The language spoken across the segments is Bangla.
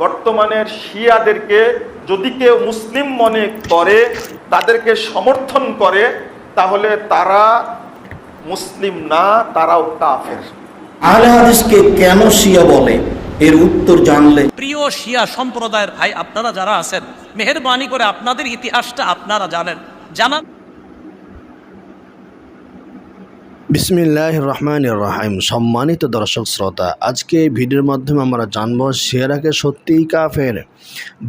বর্তমানের শিয়াদেরকে যদি কেউ মুসলিম মনে করে তাদেরকে সমর্থন করে তাহলে তারা মুসলিম না তারাও কাফের। আহলে হাদিসকে কেন শিয়া বলে? এর উত্তর জানলে প্রিয় শিয়া সম্প্রদায়ের ভাই আপনারা যারা আছেন মেহরবানি করে আপনাদের ইতিহাসটা আপনারা জানেন। জানান বিসমিল্লাহ রহমান রাহিম সম্মানিত দর্শক শ্রোতা, আজকে এই ভিডিওর মাধ্যমে আমরা জানব শিয়ারাকে সত্যিই কাফের?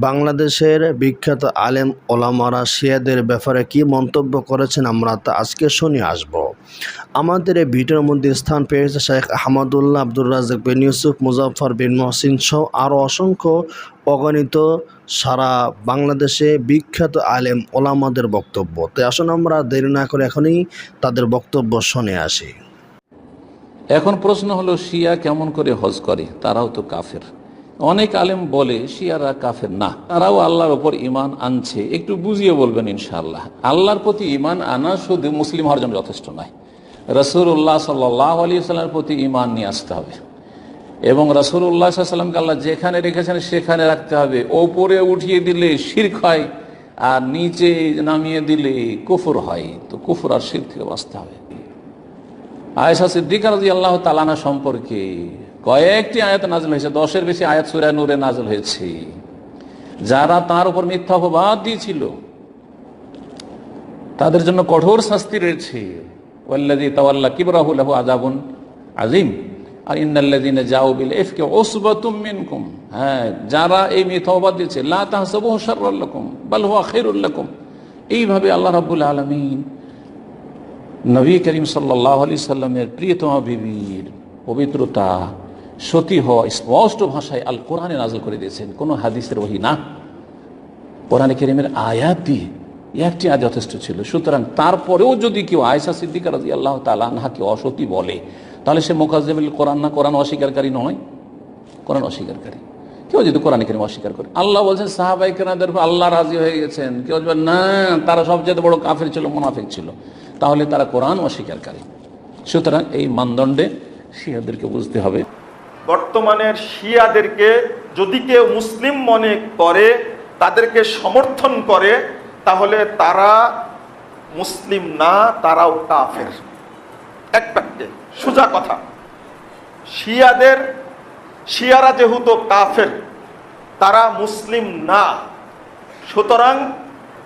বাংলাদেশের বিখ্যাত আলেম ওলামারা শিয়াদের ব্যাপারে কি মন্তব্য করেছেন আমরা তা আজকে শুনে আসব। আমাদের এই ভিডিওর মধ্যে স্থান পেয়েছে শেখ আহমদুল্লাহ আব্দুর রাজাক বিন ইউসুফ মুজাফর বিন মহসিন সহ আরও অসংখ্য অগণিত সারা বাংলাদেশে বিখ্যাত আলেম ওলামাদের বক্তব্য। তাই আসুন আমরা দেরি না করে এখনই তাদের বক্তব্য শুনে আসি। এখন প্রশ্ন হলো, শিয়া কেমন করে হজ করে? তারাও তো কাফের। অনেক আলেম বলে, শিয়ারা কাফের না। তারাও আল্লাহর ওপর ইমান আনছে। একটু বুঝিয়ে বলবেন ইনশাআল্লাহ। আল্লাহর প্রতি ইমান আনা শুধু মুসলিম হওয়ার জন্য যথেষ্ট নয়। রসুল্লাহ সাল্লাহ আলী সাল্লামের প্রতি ইমান নিয়ে আসতে হবে। এবং রসুল্লাহ সাল্লামকে আল্লাহ যেখানে রেখেছেন সেখানে রাখতে হবে। ওপরে উঠিয়ে দিলে শির্ক হয় আর নিচে নামিয়ে দিলে কুফুর হয়। তো কুফুর আর শির থেকে বাঁচতে হবে। আয়েশা সিদ্দিকা আল্লাহ তালানা সম্পর্কে কয়েকটি আয়াত নাজল হয়েছে। দশের বেশি আয়াত সুরা নূরে নাজল হয়েছে। যারা তার উপর মিথ্যা অপবাদ দিয়েছিল, তাদের জন্য কঠোর শাস্তি রয়েছে। ওয়াল্লাদি তাওয়াল্লা কিবরাহুল আজাবুন আজিম আর ইন্নাল্লাদিন জাউবিল এফকে ওসবাতুম হ্যাঁ যারা এই মিথ্যা অপবাদ দিয়েছে, লা তাহসাবুহু শাররাল্লাকুম বাল এইভাবে আল্লাহ রাব্বুল আলামিন নবী করিম সাল্লাহ আলি সাল্লামের প্রিয়তমা বিবির পবিত্রতা, সতী হওয়া স্পষ্ট ভাষায় আল কোরআনে নাজল করে দিয়েছেন। কোনো হাদিসের ওহি না। কোরআনে করিমের আয়াত দিয়ে একটি আয়াত যথেষ্ট ছিল। সুতরাং তারপরেও যদি কেউ আয়সা সিদ্দিকা রাজি আল্লাহ তালাহাকে অসতী বলে তাহলে সে মোকাজেবুল কোরআন না কোরআন অস্বীকারী নয়। কোরআন অস্বীকারী। কেউ যদি কোরআন কেন অস্বীকার করে। আল্লাহ বলছেন সাহাবাই কেনাদের আল্লাহ রাজি হয়ে গেছেন। কেউ বলবেন না, তারা সবচেয়ে বড় কাফের ছিল, মুনাফিক ছিল। তাহলে তারা কোরআন অস্বীকারী। সুতরাং এই মানদণ্ডে শিয়াদেরকে বুঝতে হবে। বর্তমানের শিয়াদেরকে যদি কেউ মুসলিম মনে করে, তাদেরকে সমর্থন করে, তাহলে তারা মুসলিম না, তারাও কাফের। এক বাক্যে। সোজা কথা। শিয়াদের শিয়ারা যেহেতু কাফের তারা মুসলিম না। সুতরাং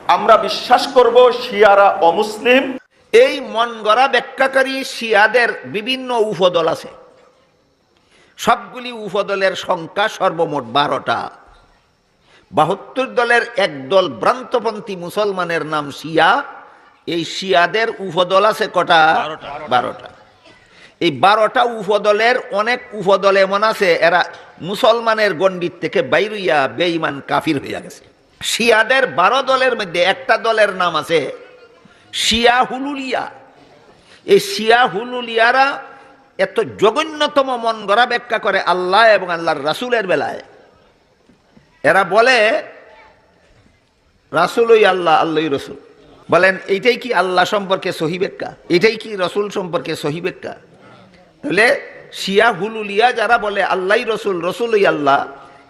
আমরা বিশ্বাস করব শিয়ারা অমুসলিম। এই মন গড়া ব্যাখ্যাকারী শিয়াদের বিভিন্ন উপদল আছে। সবগুলি উপদলের সংখ্যা সর্বমোট বারোটা। বাহাত্তর দলের একদল ভ্রান্তপন্থী মুসলমানের নাম শিয়া। এই শিয়াদের উপদল আছে কটা? বারোটা। এই বারোটা উপদলের অনেক উপদল এমন আছে, এরা মুসলমানের গণ্ডিত থেকে বাইরুইয়া বেঈমান কাফির হইয়া গেছে। শিয়াদের বারো দলের মধ্যে একটা দলের নাম আছে শিয়া হুলুলিয়া। এই শিয়া হুলুলিয়ারা এত জঘন্যতম মন গড়া ব্যাখ্যা করে আল্লাহ এবং আল্লাহর রাসুলের বেলায়। এরা বলে, রাসুলই আল্লাহ, আল্লাহই রসুল। বলেন, এইটাই কি আল্লাহ সম্পর্কে সহি এটাই কি রসুল সম্পর্কে সহি তাহলে শিয়া, হুলুলিয়া যারা বলে আল্লাহ রসুল, রসুলই আল্লাহ,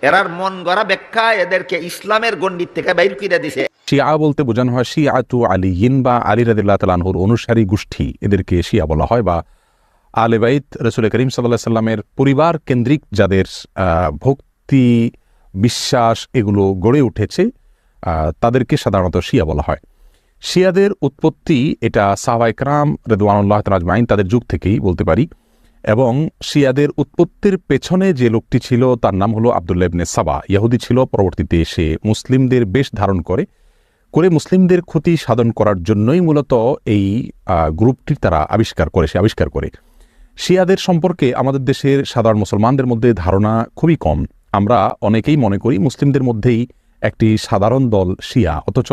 এরার মন গড়া ব্যাখ্যা এদেরকে ইসলামের গণ্ডিত থেকে বাইর করে দিছে। শিয়া বলতে বোঝানো হয়, শিয়াতু আলিয়িন বা আলী রাদিল্লাহ তালানহুর অনুসারী গোষ্ঠী, এদেরকে শিয়া বলা হয় বা আলে বাইত রসুল করিম সাল্লাহ সাল্লামের পরিবার কেন্দ্রিক যাদের ভক্তি, বিশ্বাস এগুলো গড়ে উঠেছে তাদেরকে সাধারণত শিয়া বলা হয়। শিয়াদের উৎপত্তি এটা সাহবাইকরাম রেদওয়ানুল্লাহ তাজমাইন তাদের যুগ থেকেই বলতে পারি। এবং শিয়াদের উৎপত্তির পেছনে যে লোকটি ছিল, তার নাম হলো আবদুল্লাহ ইবনে সাবা। ইয়াহুদি ছিল, পরবর্তীতে এসে মুসলিমদের বেশ ধারণ করে করে মুসলিমদের ক্ষতি সাধন করার জন্যই মূলত এই গ্রুপটি তারা আবিষ্কার করে, সে আবিষ্কার করে। শিয়াদের সম্পর্কে আমাদের দেশের সাধারণ মুসলমানদের মধ্যে ধারণা খুবই কম। আমরা অনেকেই মনে করি মুসলিমদের মধ্যেই একটি সাধারণ দল শিয়া, অথচ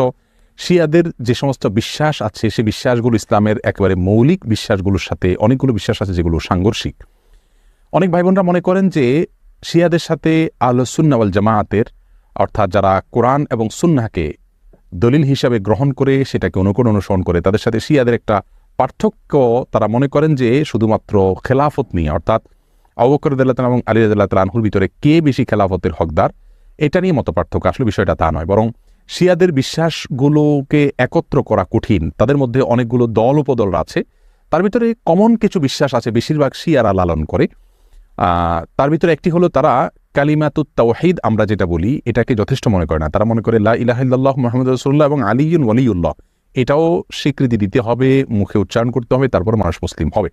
শিয়াদের যে সমস্ত বিশ্বাস আছে, সে বিশ্বাসগুলো ইসলামের একেবারে মৌলিক বিশ্বাসগুলোর সাথে অনেকগুলো বিশ্বাস আছে যেগুলো সাংঘর্ষিক। অনেক ভাই বোনরা মনে করেন যে শিয়াদের সাথে আল সুন্নাওয়াল জামায়াতের অর্থাৎ যারা কোরআন এবং সুন্নাহকে দলিল হিসাবে গ্রহণ করে, সেটাকে অনুকরণ অনুসরণ করে, তাদের সাথে শিয়াদের একটা পার্থক্য তারা মনে করেন যে শুধুমাত্র খেলাফত নিয়ে, অর্থাৎ আবকর এবং আলী রাদিল্লাহ তালাহুর ভিতরে কে বেশি খেলাফতের হকদার, এটা নিয়ে মত পার্থক্য আসলে বিষয়টা তা নয়, বরং শিয়াদের বিশ্বাসগুলোকে একত্র করা কঠিন। তাদের মধ্যে অনেকগুলো দল উপদল আছে। তার ভিতরে কমন কিছু বিশ্বাস আছে, বেশিরভাগ শিয়ারা লালন করে। তার ভিতরে একটি হলো তারা কালিমাতুত তাওহিদ আমরা যেটা বলি, এটাকে যথেষ্ট মনে করে না। তারা মনে করে লা ইলাহিল্লাহ মোহাম্মদ রসুল্লাহ এবং আলিউন ওয়ালিউল্লাহ এটাও স্বীকৃতি দিতে হবে, মুখে উচ্চারণ করতে হবে, তারপর মানুষ মুসলিম হবে।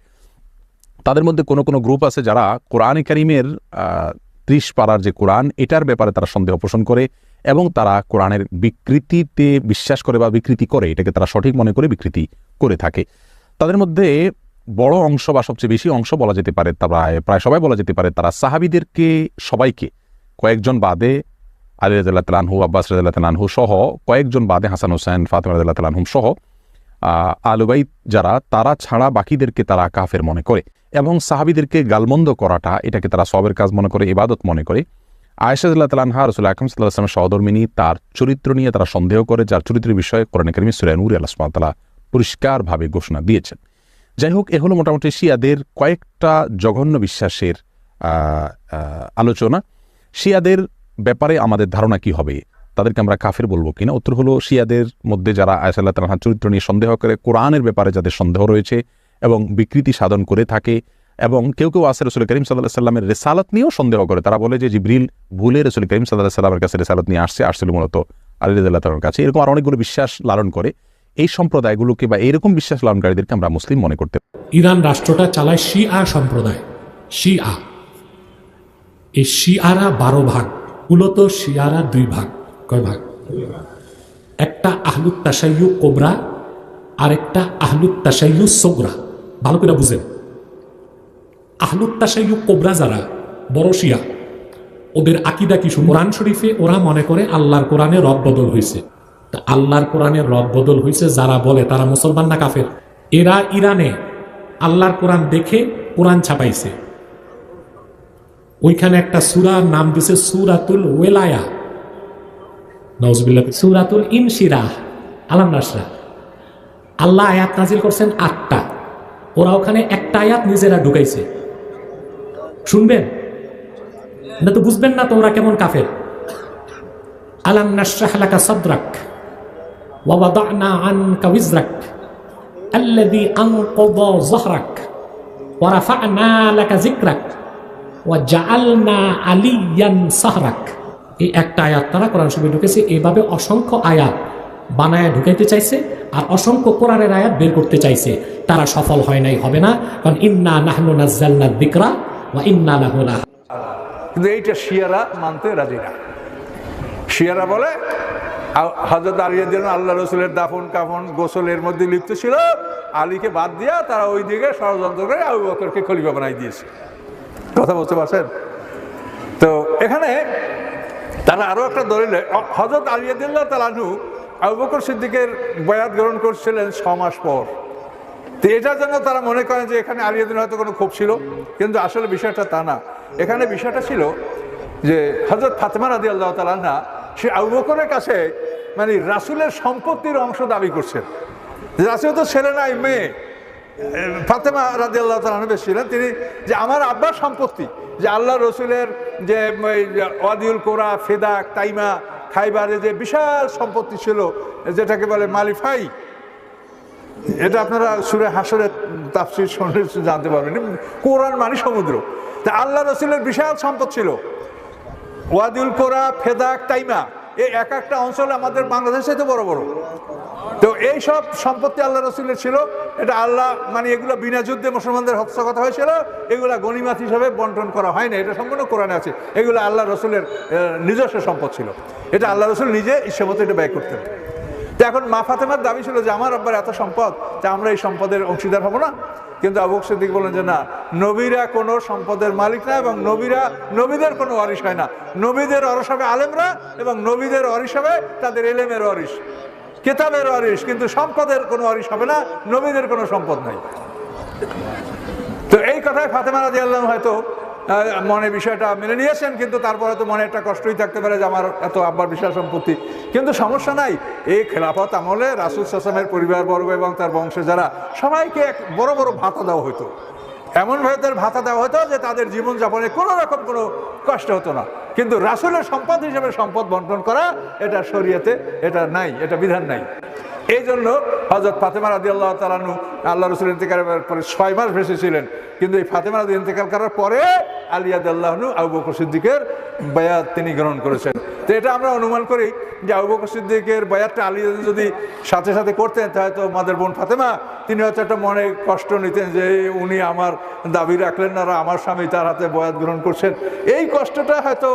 তাদের মধ্যে কোনো কোনো গ্রুপ আছে যারা কোরআন কারিমের ত্রিশ পাড়ার যে কোরআন এটার ব্যাপারে তারা সন্দেহ পোষণ করে এবং তারা কোরআনের বিকৃতিতে বিশ্বাস করে বা বিকৃতি করে এটাকে তারা সঠিক মনে করে বিকৃতি করে থাকে। তাদের মধ্যে বড় অংশ বা সবচেয়ে বেশি অংশ বলা যেতে পারে প্রায় প্রায় সবাই বলা যেতে পারে তারা সাহাবিদেরকে সবাইকে কয়েকজন বাদে আলী রাজাল্লাহ তালানহু আব্বাস রাজাল্লাহ তালানহু সহ কয়েকজন বাদে হাসান হোসেন ফাতেমা রাজাল্লাহ তালানহুম সহ আহ, আলুবাইত যারা তারা ছাড়া বাকিদেরকে তারা কাফের মনে করে। এবং সাহাবিদেরকে গালমন্দ করাটা, এটাকে তারা সবের কাজ মনে করে, ইবাদত মনে করে। আয়সাদুল্লাহ তালানহা রসুল আকরম সাল্লাহ আসলামের সহধর্মিনী, তার চরিত্র নিয়ে তারা সন্দেহ করে, যার চরিত্রের বিষয়ে কোরআন করিমি সুরানুর আল্লাহ তালা পরিষ্কারভাবে ঘোষণা দিয়েছেন। যাই হোক, এ হলো মোটামুটি শিয়াদের কয়েকটা জঘন্য বিশ্বাসের আলোচনা। শিয়াদের ব্যাপারে আমাদের ধারণা কি হবে? তাদেরকে আমরা কাফের বলব কিনা? উত্তর হলো, শিয়াদের মধ্যে যারা আয়সাল্লাহ তালাহার চরিত্র নিয়ে সন্দেহ করে, কোরআনের ব্যাপারে যাদের সন্দেহ রয়েছে এবং বিকৃতি সাধন করে থাকে এবং কেউ কেউ আছে রসুল করিম সাল্লাহ সাল্লামের রেসালত নিয়েও সন্দেহ করে। তারা বলে যে জিব্রিল ভুলে রসুল করিম সাল্লাহ সাল্লামের কাছে রেসালত নিয়ে আসছে, আসছিল মূলত আলী রাদিয়াল্লাহু কাছে। এরকম আর অনেকগুলো বিশ্বাস লালন করে। এই সম্প্রদায়গুলোকে বা এরকম বিশ্বাস লালনকারীদেরকে আমরা মুসলিম মনে করতে ইরান রাষ্ট্রটা চালায় শিয়া সম্প্রদায়, শিয়া। এই শিয়ারা বারো ভাগ, মূলত শিয়ারা দুই ভাগ, কয় ভাগ? একটা আহলুত তাসাইয়ু কোবরা আর একটা আহলুত তাসাইয়ু সোগরা। ভালো করে বুঝেন আহলুত তাসাইয়ু কোবরা যারা, বড় শিয়া, ওদের আকিদা কি শুনুন? কোরআন শরীফে ওরা মনে করে আল্লাহর কোরআনে রদ বদল হয়েছে তা আল্লাহর কোরআনে রদ বদল হয়েছে যারা বলে, তারা মুসলমান না কাফের? এরা ইরানে আল্লাহর কোরআন দেখে কোরআন ছাপাইছে। ওইখানে একটা সুরার নাম দিছে সুরাতুল ওয়েলায়া। নজবিল্লা সুরাতুল ইনশিরাহ আলাম আল্লাহ আয়াত নাজিল করছেন আটটা। ওরা ওখানে একটা আয়াত নিজেরা ঢুকাইছে। শুনবেন? না তো বুঝবেন না তো ওরা কেমন কাফের। আলাম নাশাহলাকা সদরাক ওয়াদানা ওয়া আলিয়ান এই তারা কোরআন ঢুকেছে। অসংখ্য আয়াত। বানায় ঢুকাইতে চাইছে আর অসংখ্য কোরআনের আয়াত বের করতে চাইছে। তারা সফল হয় নাই, হবে না। কারণ ইন্না নাহনু নাজ্জালনা যিকরা ওয়া ইন্না লাহ কিন্তু এইটা শিয়ারা মানতে রাজি না। শিয়ারা বলে হজরত আলিয়াদিন আল্লাহ রসুলের দাফন, কাফন, গোসলের মধ্যে লিপ্ত ছিল। আলীকে বাদ দিয়া তারা ওই দিকে ষড়যন্ত্র করে আবু বকরকে খলিফা বানাই দিয়েছে। কথা বলতে পারছেন? তো এখানে তারা আরও একটা দলিল হজরত আলিয়াদিল্লাহ তালানু আবু বকর সিদ্দিকের বয়াত গ্রহণ করছিলেন ছ মাস পর। তো এটার জন্য তারা মনে করেন যে এখানে আলিয়াদিন হয়তো কোনো ক্ষোভ ছিল, কিন্তু আসলে বিষয়টা তা না। এখানে বিষয়টা ছিল যে হজরত ফাতেমা রাদি আল্লাহ তালান্না সে আবু বকরের কাছে মানে রাসুলের সম্পত্তির অংশ দাবি করছেন। রাসুল তো ছেলে নাই, মেয়ে। ফাতেমা রাজি আল্লাহ তালানবে ছিলেন। তিনি যে আমার আব্বার সম্পত্তি, যে আল্লাহ রসুলের যে ওয়াদিউল কোরা ফেদাক, তাইমা খাইবারে যে বিশাল সম্পত্তি ছিল, যেটাকে বলে মালিফাই, এটা আপনারা সুরে হাসরে তাফসির শুনে জানতে পারবেন। কোরআন মানে সমুদ্র। তা আল্লাহ রসুলের বিশাল সম্পদ ছিল। ওয়াদিউল কোরা, ফেদাক, তাইমা, এই এক একটা অঞ্চল আমাদের বাংলাদেশে তো বড় বড়। এই সব সম্পত্তি আল্লাহ রসুলের ছিল, এটা আল্লাহ মানে এগুলো বিনা যুদ্ধে মুসলমানদের হস্তগত হয়েছিল, এগুলো গণিমাত হিসাবে বন্টন করা হয় না এটা সম্পূর্ণ কোরআনে আছে, এগুলো আল্লাহ রসুলের নিজস্ব সম্পদ ছিল, এটা আল্লাহ রসুল নিজে ইচ্ছে মতো এটা ব্যয় করতেন। তো এখন মা ফাতেমার দাবি ছিল যে, আমার আব্বার এত সম্পদ, যে আমরা এই সম্পদের অংশীদার হব না। কিন্তু আবু বকর সিদ্দিক বলেন যে, না, নবীরা কোনো সম্পদের মালিক না এবং নবীরা, নবীদের কোনো অরিস হয় না। নবীদের অরস হবে আলেমরা এবং নবীদের অরিস হবে তাদের এলেমের অরিস কেতাবের অরিস কিন্তু সম্পদের কোনো অরিস হবে না, নবীদের কোনো সম্পদ নাই। তো এই কথায় ফাতেমা রাজি আল্লাহ হয়তো মনে বিষয়টা মেনে নিয়েছেন, কিন্তু তারপরে তো মনে একটা কষ্টই থাকতে পারে যে আমার এত আব্বার বিশাল সম্পত্তি। কিন্তু সমস্যা নাই, এই খেলাফত আমলে রাসুল সাসামের পরিবারবর্গ এবং তার বংশে যারা, সবাইকে এক বড় বড় ভাতা দেওয়া হতো এমনভাবে তাদের ভাতা দেওয়া হতো যে তাদের জীবনযাপনে কোনো রকম কোনো কষ্ট হতো না। কিন্তু রাসুলের সম্পদ হিসেবে সম্পদ বন্টন করা এটা শরীয়তে এটা নাই, এটা বিধান নাই। এই জন্য হজরত ফাতেমা আদি আল্লাহ তালানু আল্লাহ রসুল ইন্তেকালের পরে ছয় মাস ভেসে ছিলেন। কিন্তু এই ফাতেমা আদি ইন্তেকাল করার পরে আলিয়াদ আল্লাহনু আবু বকর সিদ্দিকের বায়াত তিনি গ্রহণ করেছেন। তো এটা আমরা অনুমান করি যে আবু বকর সিদ্দিকের বায়াতটা আলী যদি সাথে সাথে করতেন, তাহলে তো মাদের বোন ফাতেমা, তিনি হয়তো একটা মনে কষ্ট নিতেন যে উনি আমার দাবি রাখলেন না আমার স্বামী তার হাতে বয়াত গ্রহণ করছেন। এই কষ্টটা হয়তো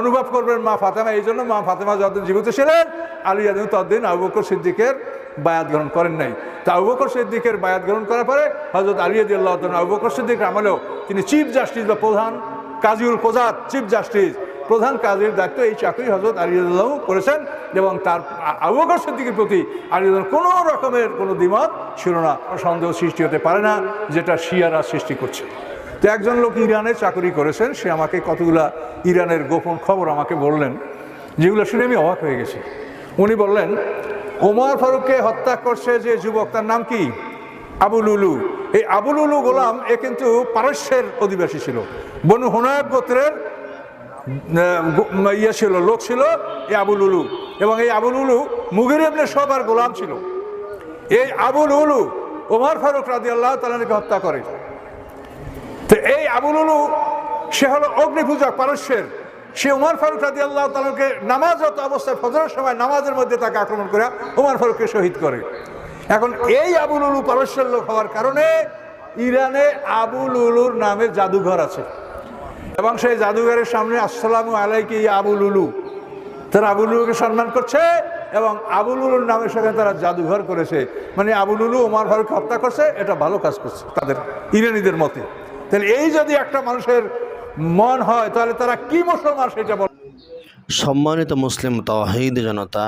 অনুভব করবেন মা ফাতেমা, এই জন্য মা ফাতেমা যতদিন জীবিত ছিলেন, আলী আদম ততদিন আবু বকর সিদ্দিকের বায়াত গ্রহণ করেন নাই। তা আবু বকর সিদ্দিকের বায়াত গ্রহণ করার পরে হজরত আলী আদি আল্লাহ সিদ্দিক আমলেও তিনি চিফ জাস্টিস বা প্রধান কাজীউল কোজাত, চিফ জাস্টিস, প্রধান কাজের দায়িত্ব এই চাকরি হজরত আলিউল্লাহ করেছেন এবং তার আ- আবু বকর সিদ্দিকের প্রতি আলিউল্লাহ কোনো রকমের কোনো দ্বিমত ছিল না সন্দেহ সৃষ্টি হতে পারে না যেটা শিয়ারা সৃষ্টি করছে। তো একজন লোক ইরানে চাকরি করেছেন, সে আমাকে কতগুলা ইরানের গোপন খবর আমাকে বললেন, যেগুলো শুনে আমি অবাক হয়ে গেছি। উনি বললেন ওমর ফারুককে হত্যা করছে যে যুবক, তার নাম কি? আবুল উলু এই আবুল উলু গোলাম, এ কিন্তু পারস্যের অধিবাসী ছিল। বনু হোনায়ক গোত্রের ইয়ে ছিল, লোক ছিল এই আবুল উলু এবং এই আবুল উলু মুগির ইবনে সবার গোলাম ছিল। এই আবুল উলু ওমর ফারুক রাজি আল্লাহ তালাকে হত্যা করে। তো এই আবুল উলু সে হলো অগ্নিপূজক পারস্যের সে উমর ফারুক রাজি আল্লাহ তালকে নামাজরত অবস্থায় ফজরের সময় নামাজের মধ্যে তাকে আক্রমণ করে উমর ফারুককে শহীদ করে। এখন এই আবুল উলু পারস্যের লোক হওয়ার কারণে ইরানে আবুল উলুর নামে জাদুঘর আছে। এবং সেই জাদুঘরের সামনে আসসালামু আলাইকি আবুল উলু তারা আবুল উলুকে সম্মান করছে এবং আবুল উলুর নামে সেখানে তারা জাদুঘর করেছে। মানে আবুল উলু ওমর ফারুক হত্যা করছে, এটা ভালো কাজ করছে তাদের ইরানিদের মতে। তাহলে এই যদি একটা মানুষের মন হয়, তাহলে তারা কি মুসলমান সেটা বল। সম্মানিত মুসলিম তহিদ জনতা,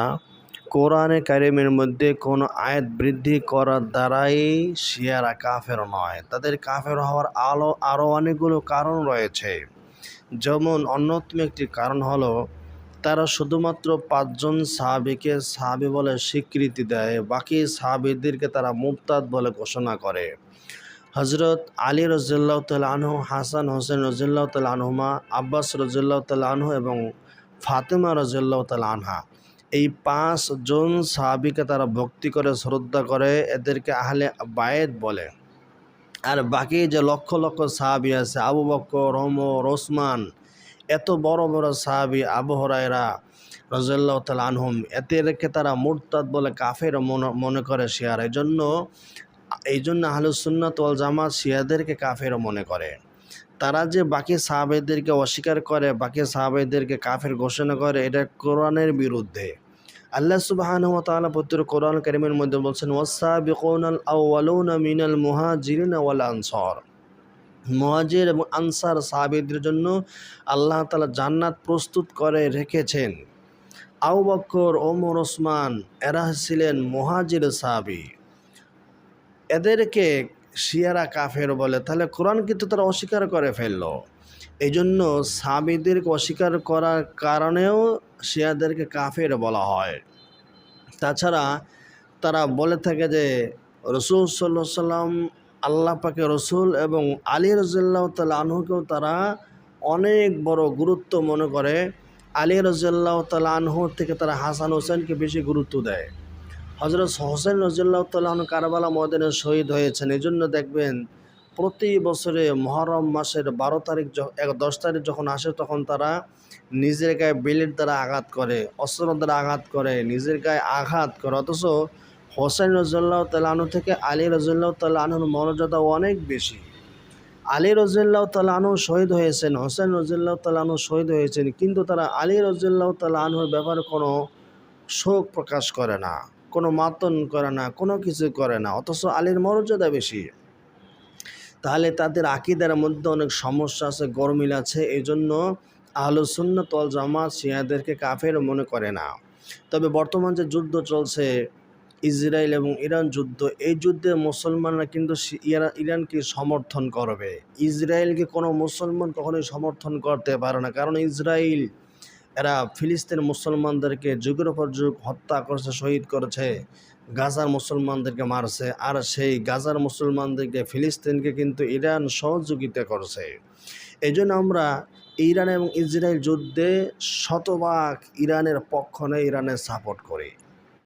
কোরআনে কারিমের মধ্যে কোনো আয়াত বৃদ্ধি করার দ্বারাই শিয়ারা কাফের নয়। তাদের কাফের হওয়ার আলো আরও অনেকগুলো কারণ রয়েছে। যেমন অন্যতম একটি কারণ হলো, তারা শুধুমাত্র পাঁচজন সাহাবিকে সাহাবি বলে স্বীকৃতি দেয়, বাকি সাহাবিদেরকে তারা মুক্তাদ বলে ঘোষণা করে। হজরত আলী রজিল্লাহ আনহু, হাসান হোসেন রজিল্লাহ আনহুমা, আব্বাস রজিল্লাহ আনহু এবং ফাতেমা রজিল্লাহ আনহা। এই পাঁচ জন সাহাবিকে তারা ভক্তি করে, শ্রদ্ধা করে, এদেরকে আহলে বায়েত বলে। আর বাকি যে লক্ষ লক্ষ সাহাবি আছে, আবু বক্কর ওমর, ওসমান, এত বড় বড় সাহাবি, আবু হরাইরা রজাল্লাহ তাল আনহুম, এদেরকে তারা মুরতাদ বলে কাফের মনে মনে করে শেয়ার। এই জন্য এই জন্য আহলুসুন্নাত ওয়াল জামাত শিয়াদেরকে কাফের মনে করে। তারা যে বাকি সাহাবেদেরকে অস্বীকার করে, বাকি সাহাবেদেরকে কাফের ঘোষণা করে, এটা কোরআনের বিরুদ্ধে। আল্লাহ সুবহানাহু ওয়া তাআলা পবিত্র কোরআন কারীমের মধ্যে বলছেন ওয়াসাবিকুনাল আউয়ালুনা মিনাল মুহাজিরিন আনসার। মুহাজির এবং আনসার সাহাবীদের জন্য আল্লাহ তালা জান্নাত প্রস্তুত করে রেখেছেন। আবু বকর, ওমর, ওসমান, এরা ছিলেন মুহাজির সাহাবী। এদেরকে শিয়ারা কাফের বলে, তাহলে কোরআন কিন্তু তারা অস্বীকার করে ফেলল। এই জন্য সাবিদেরকে অস্বীকার করার কারণেও শিয়াদেরকে কাফের বলা হয়। তাছাড়া তারা বলে থাকে যে, রসুল সাল্লাহ সাল্লাম আল্লাহ পাকে রসুল এবং আলী রজুল্লাহ তাল আনহুকেও তারা অনেক বড় গুরুত্ব মনে করে। আলী রজুল্লাহ তাল আনহু থেকে তারা হাসান হোসেনকে বেশি গুরুত্ব দেয়। হজরত হোসেন রজুল্লাহ তাল্লাহ কারবালা ময়দানে শহীদ হয়েছেন। এই জন্য দেখবেন, প্রতি বছরে মহরম মাসের বারো তারিখ দশ তারিখ যখন আসে, তখন তারা নিজের গায়ে বেলের দ্বারা আঘাত করে, অস্ত্র দ্বারা আঘাত করে, নিজের গায়ে আঘাত করে। অথচ হোসেন রজুল্লাহ তালানু থেকে আলী রজুল্লাহ তালাহুর মর্যাদা অনেক বেশি। আলী রজুল্লাহ তালানু শহীদ হয়েছেন, হোসেন রজুল্লাহ তালানু শহীদ হয়েছেন, কিন্তু তারা আলী রজুল্লাহ তালাহুর ব্যাপারে কোনো শোক প্রকাশ করে না। কোনো মাতন করে না, কোনো কিছু করে না, অথচ আলীর মর্যাদা বেশি। তাহলে তাদের আকিদার মধ্যে অনেক সমস্যা আছে, গরমিল আছে এই জন্য আহলুসুন্নত তল জামাত শিয়াদেরকে কাফের মনে করে না। তবে বর্তমান যে যুদ্ধ চলছে, ইসরায়েল এবং ইরান যুদ্ধ, এই যুদ্ধে মুসলমানরা কিন্তু ইরা- ইরানকে সমর্থন করবে। ইসরায়েলকে কোনো মুসলমান কখনোই সমর্থন করতে পারে না, কারণ ইসরায়েল এরা ফিলিস্তিন মুসলমানদেরকে যুগের পর যুগ হত্যা করেছে, শহীদ করেছে, গাজার মুসলমানদেরকে মারছে, আর সেই গাজার মুসলমানদেরকে, ফিলিস্তিনকে কিন্তু ইরান সহযোগিতা করছে। এই আমরা ইরান এবং ইসরায়েল যুদ্ধে শতভাগ ইরানের পক্ষ নেই ইরানের সাপোর্ট করি।